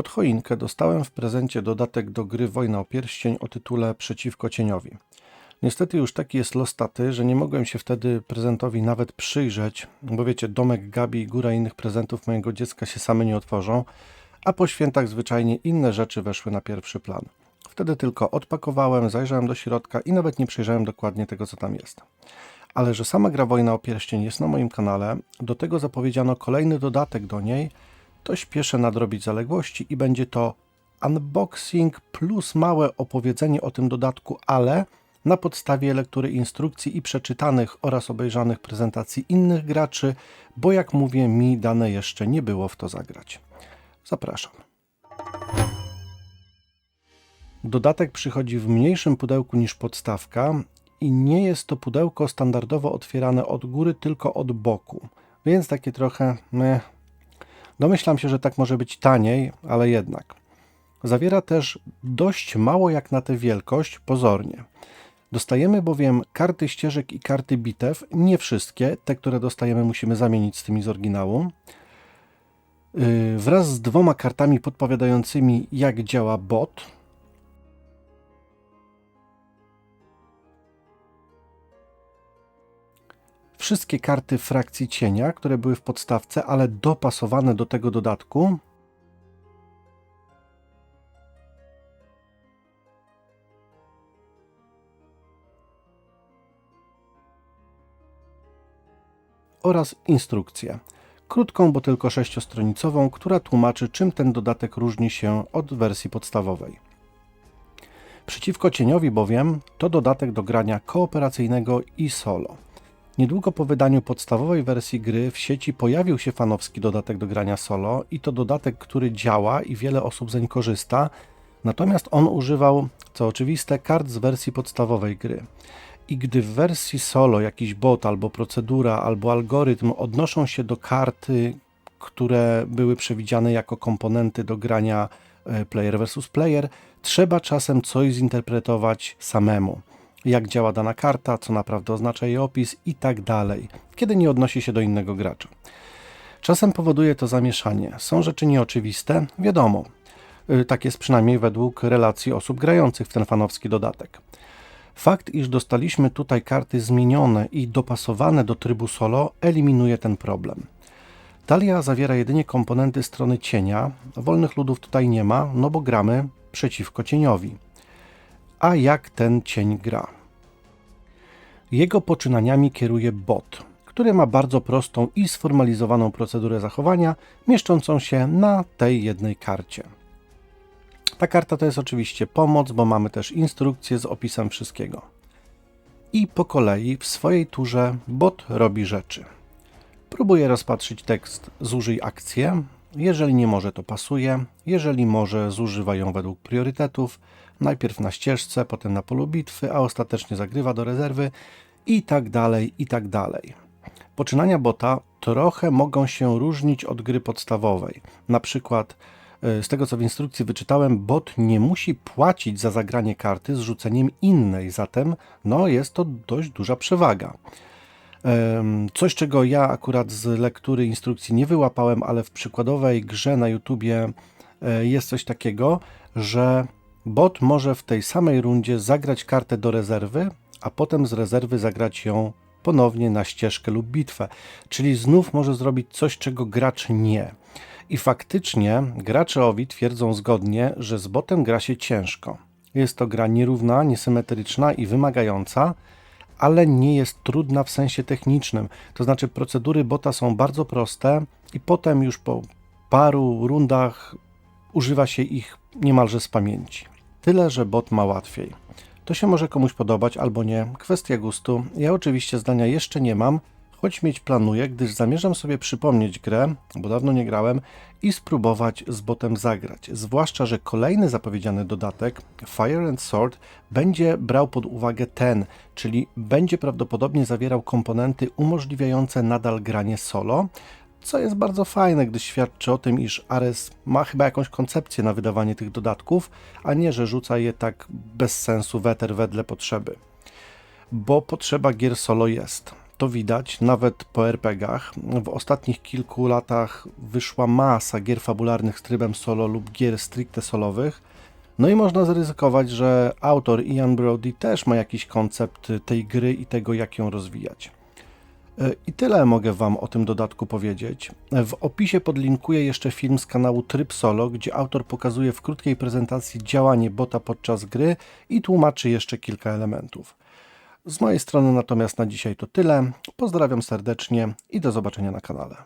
Pod choinkę dostałem w prezencie dodatek do gry Wojna o Pierścień o tytule Przeciwko Cieniowi. Niestety już taki jest los taty, że nie mogłem się wtedy prezentowi nawet przyjrzeć, bo wiecie, domek Gabi i góra innych prezentów mojego dziecka się same nie otworzą, a po świętach zwyczajnie inne rzeczy weszły na pierwszy plan. Wtedy tylko odpakowałem, zajrzałem do środka i nawet nie przejrzałem dokładnie tego, co tam jest. Ale że sama gra Wojna o Pierścień jest na moim kanale, do tego zapowiedziano kolejny dodatek do niej, to śpieszę nadrobić zaległości i będzie to unboxing plus małe opowiedzenie o tym dodatku, ale na podstawie lektury instrukcji i przeczytanych oraz obejrzanych prezentacji innych graczy, bo jak mówię, mi dane jeszcze nie było w to zagrać. Zapraszam. Dodatek przychodzi w mniejszym pudełku niż podstawka i nie jest to pudełko standardowo otwierane od góry, tylko od boku. Więc takie trochę. Meh. Domyślam się, że tak może być taniej, ale jednak. Zawiera też dość mało jak na tę wielkość, pozornie. Dostajemy bowiem karty ścieżek i karty bitew, nie wszystkie, te, które dostajemy musimy zamienić z tymi z oryginału. Yy, wraz z dwoma kartami podpowiadającymi jak działa bot. Wszystkie karty frakcji cienia, które były w podstawce, ale dopasowane do tego dodatku. oraz instrukcję. Krótką, bo tylko sześciostronicową, która tłumaczy, czym ten dodatek różni się od wersji podstawowej. Przeciwko cieniowi bowiem to dodatek do grania kooperacyjnego i solo. Niedługo po wydaniu podstawowej wersji gry w sieci pojawił się fanowski dodatek do grania solo i to dodatek, który działa i wiele osób zeń korzysta, natomiast on używał, co oczywiste, kart z wersji podstawowej gry. I gdy w wersji solo jakiś bot albo procedura albo algorytm odnoszą się do karty, które były przewidziane jako komponenty do grania e, player versus player, trzeba czasem coś zinterpretować samemu. Jak działa dana karta, co naprawdę oznacza jej opis i tak dalej, kiedy nie odnosi się do innego gracza. Czasem powoduje to zamieszanie. Są rzeczy nieoczywiste, wiadomo. E, tak jest przynajmniej według relacji osób grających w ten fanowski dodatek. Fakt, iż dostaliśmy tutaj karty zmienione i dopasowane do trybu solo, eliminuje ten problem. Talia zawiera jedynie komponenty strony cienia, wolnych ludów tutaj nie ma, no bo gramy przeciwko cieniowi. A jak ten cień gra? Jego poczynaniami kieruje bot, który ma bardzo prostą i sformalizowaną procedurę zachowania, mieszczącą się na tej jednej karcie. Ta karta to jest oczywiście pomoc, bo mamy też instrukcję z opisem wszystkiego. I po kolei w swojej turze bot robi rzeczy. Próbuje rozpatrzyć tekst zużyj akcję. Jeżeli nie może, to pasuje. Jeżeli może, zużywa ją według priorytetów. Najpierw na ścieżce, potem na polu bitwy, a ostatecznie zagrywa do rezerwy i tak dalej, i tak dalej. Poczynania bota trochę mogą się różnić od gry podstawowej. Na przykład z tego co w instrukcji wyczytałem, bot nie musi płacić za zagranie karty z rzuceniem innej, zatem no, jest to dość duża przewaga. Coś, czego ja akurat z lektury instrukcji nie wyłapałem, ale w przykładowej grze na YouTubie e, jest coś takiego, że bot może w tej samej rundzie zagrać kartę do rezerwy, a potem z rezerwy zagrać ją ponownie na ścieżkę lub bitwę. Czyli znów może zrobić coś, czego gracz nie. I faktycznie gracze OWI twierdzą zgodnie, że z botem gra się ciężko. Jest to gra nierówna, niesymetryczna i wymagająca, ale nie jest trudna w sensie technicznym. To znaczy procedury bota są bardzo proste i potem już po paru rundach używa się ich niemalże z pamięci. Tyle, że bot ma łatwiej. To się może komuś podobać albo nie, kwestia gustu. Ja oczywiście zdania jeszcze nie mam, choć mieć planuję, gdyż zamierzam sobie przypomnieć grę, bo dawno nie grałem, i spróbować z botem zagrać. Zwłaszcza, że kolejny zapowiedziany dodatek, Fire and Sword, będzie brał pod uwagę ten, czyli będzie prawdopodobnie zawierał komponenty umożliwiające nadal granie solo, co jest bardzo fajne, gdyż świadczy o tym, iż Ares ma chyba jakąś koncepcję na wydawanie tych dodatków, a nie, że rzuca je tak bez sensu weter wedle potrzeby. Bo potrzeba gier solo jest. To widać nawet po RPGach. W ostatnich kilku latach wyszła masa gier fabularnych z trybem solo lub gier stricte solowych. No i można zaryzykować, że autor Ian Brody też ma jakiś koncept tej gry i tego, jak ją rozwijać. E, I tyle mogę Wam o tym dodatku powiedzieć. W opisie podlinkuję jeszcze film z kanału Tryb Solo, gdzie autor pokazuje w krótkiej prezentacji działanie bota podczas gry i tłumaczy jeszcze kilka elementów. Z mojej strony natomiast na dzisiaj to tyle. Pozdrawiam serdecznie i do zobaczenia na kanale.